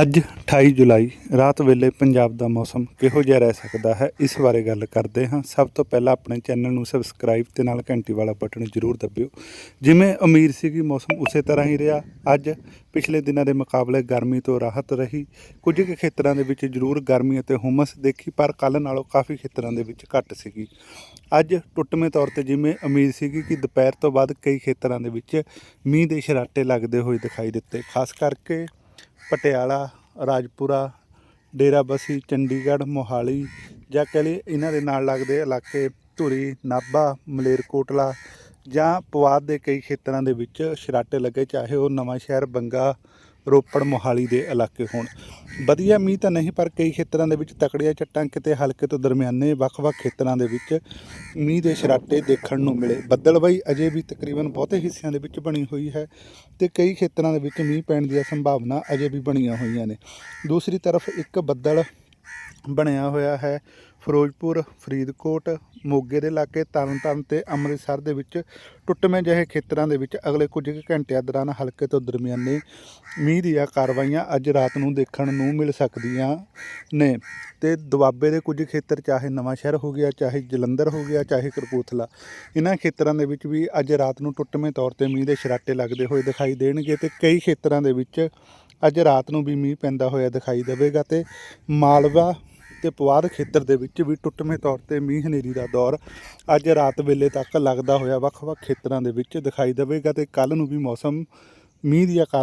ਅੱਜ 28 ਜੁਲਾਈ, ਰਾਤ ਵੇਲੇ ਪੰਜਾਬ ਦਾ ਮੌਸਮ ਕਿਹੋ ਜਿਹਾ ਰਹਿ ਸਕਦਾ ਹੈ? ਇਸ ਬਾਰੇ ਗੱਲ ਕਰਦੇ ਹਾਂ। ਸਭ ਤੋਂ ਪਹਿਲਾਂ ਆਪਣੇ ਚੈਨਲ ਨੂੰ ਸਬਸਕ੍ਰਾਈਬ ਤੇ ਨਾਲ ਘੰਟੀ ਵਾਲਾ ਬਟਨ ਜ਼ਰੂਰ ਦਬਿਓ। ਜਿਵੇਂ ਉਮੀਦ ਸੀਗੀ, ਮੌਸਮ ਉਸੇ ਤਰ੍ਹਾਂ ਹੀ ਰਿਹਾ। ਅੱਜ ਪਿਛਲੇ ਦਿਨਾਂ ਦੇ ਮੁਕਾਬਲੇ ਗਰਮੀ ਤੋਂ ਰਾਹਤ ਰਹੀ। ਕੁਝ ਕੁ ਖੇਤਰਾਂ ਦੇ ਵਿੱਚ ਜ਼ਰੂਰ ਗਰਮੀ ਅਤੇ ਹੁਮਸ ਦੇਖੀ, ਪਰ ਕੱਲ ਨਾਲੋਂ ਕਾਫੀ ਖੇਤਰਾਂ ਦੇ ਵਿੱਚ ਘੱਟ ਸੀਗੀ। ਅੱਜ ਟੁੱਟਵੇਂ ਤੌਰ ਤੇ ਜਿਵੇਂ ਉਮੀਦ ਸੀਗੀ ਕਿ ਦੁਪਹਿਰ ਤੋਂ ਬਾਅਦ ਕਈ ਖੇਤਰਾਂ ਦੇ ਵਿੱਚ ਮੀਂਹ ਦੇ ਸ਼ਰਾਟੇ ਲੱਗਦੇ ਹੋਏ ਦਿਖਾਈ ਦਿੱਤੇ। ਖਾਸ ਕਰਕੇ ਪਟਿਆਲਾ, ਰਾਜਪੁਰਾ ਡੇਰਾਬੱਸੀ ਚੰਡੀਗੜ੍ਹ, ਮੋਹਾਲੀ ਜਾਂ ਕਹਿ ਲਈਏ ਇਹਨਾਂ ਦੇ ਨਾਲ ਲੱਗਦੇ ਇਲਾਕੇ ਧੂਰੀ, ਨਾਭਾ ਮਲੇਰਕੋਟਲਾ ਜਾਂ ਪਵਾਦ ਦੇ ਕਈ ਖੇਤਰਾਂ ਦੇ ਵਿੱਚ ਸ਼ਰਾਟੇ ਲੱਗੇ, ਚਾਹੇ ਉਹ ਨਵਾਂ ਸ਼ਹਿਰ ਬੰਗਾ ਰੋਪੜ ਮੋਹਾਲੀ ਦੇ ਇਲਾਕੇ ਹੋਣ। ਵਧੀਆ ਮੀਂਹ ਤਾਂ ਨਹੀਂ, ਪਰ ਕਈ ਖੇਤਰਾਂ ਦੇ ਵਿੱਚ ਤਕੜੀਆਂ ਚੱਟਾਂ ਕਿਤੇ ਹਲਕੇ ਤੋਂ ਦਰਮਿਆਨੇ ਵੱਖ-ਵੱਖ ਖੇਤਰਾਂ ਦੇ ਵਿੱਚ ਮੀਂਹ ਦੇ ਛਰਾਟੇ ਦੇਖਣ ਨੂੰ ਮਿਲੇ। ਬੱਦਲਬਾਈ ਅਜੇ ਵੀ ਤਕਰੀਬਨ ਬਹੁਤੇ ਹਿੱਸਿਆਂ ਦੇ ਵਿੱਚ ਬਣੀ ਹੋਈ ਹੈ ਤੇ ਕਈ ਖੇਤਰਾਂ ਦੇ ਵਿੱਚ ਮੀਂਹ ਪੈਣ ਦੀਆਂ ਸੰਭਾਵਨਾ ਅਜੇ ਵੀ ਬਣੀਆਂ ਹੋਈਆਂ ਨੇ। ਦੂਸਰੀ ਤਰਫ ਇੱਕ ਬੱਦਲ ਬਣਿਆ ਹੋਇਆ ਹੈ। ਫਿਰੋਜ਼ਪੁਰ, ਫਰੀਦਕੋਟ, ਮੋਗੇ ਦੇ ਇਲਾਕੇ, ਤਰਨਤਾਰਨ ਤੇ ਅੰਮ੍ਰਿਤਸਰ ਦੇ ਵਿੱਚ ਟੁੱਟਵੇਂ ਜਿਹੇ ਖੇਤਰਾਂ ਦੇ ਵਿੱਚ ਅਗਲੇ ਕੁਝ ਕੁ ਘੰਟਿਆਂ ਦੌਰਾਨ ਹਲਕੇ ਤੋਂ ਦਰਮਿਆਨੇ ਮੀਂਹ ਦੀਆਂ ਕਾਰਵਾਈਆਂ ਅੱਜ ਰਾਤ ਨੂੰ ਦੇਖਣ ਨੂੰ ਮਿਲ ਸਕਦੀਆਂ ਨੇ। ਤੇ ਦੁਆਬੇ ਦੇ ਕੁਝ ਖੇਤਰ, ਚਾਹੇ ਨਵਾਂ ਸ਼ਹਿਰ ਹੋ ਗਿਆ, ਚਾਹੇ ਜਲੰਧਰ ਹੋ ਗਿਆ, ਚਾਹੇ ਕਪੂਰਥਲਾ ਇਹਨਾਂ ਖੇਤਰਾਂ ਦੇ ਵਿੱਚ ਵੀ ਅੱਜ ਰਾਤ ਨੂੰ ਟੁੱਟਵੇਂ ਤੌਰ ਤੇ ਮੀਂਹ ਦੇ ਛਰਾਟੇ ਲੱਗਦੇ ਹੋਏ ਦਿਖਾਈ ਦੇਣਗੇ ਤੇ ਕਈ ਖੇਤਰਾਂ ਦੇ ਵਿੱਚ ਅੱਜ ਰਾਤ ਨੂੰ ਵੀ ਮੀਂਹ ਪੈਂਦਾ ਹੋਇਆ ਦਿਖਾਈ ਦੇਵੇਗਾ ਤੇ ਮਾਲਵਾ ਤੇ ਪਵਾਰ ਖੇਤਰ ਦੇ ਵਿੱਚ ਵੀ ਟੁੱਟਵੇਂ ਤੌਰ ਤੇ ਮੀਂਹ ਹਨੇਰੀ ਦਾ ਦੌਰ ਅੱਜ ਰਾਤ ਵੇਲੇ ਤੱਕ ਲੱਗਦਾ ਹੋਇਆ ਵੱਖ-ਵੱਖ ਖੇਤਰਾਂ ਦੇ ਵਿੱਚ ਦਿਖਾਈ ਦੇਵੇਗਾ ਤੇ ਕੱਲ ਨੂੰ ਵੀ ਮੌਸਮ ਮੀਂਹ ਦੀਆਂ ਕਾਰ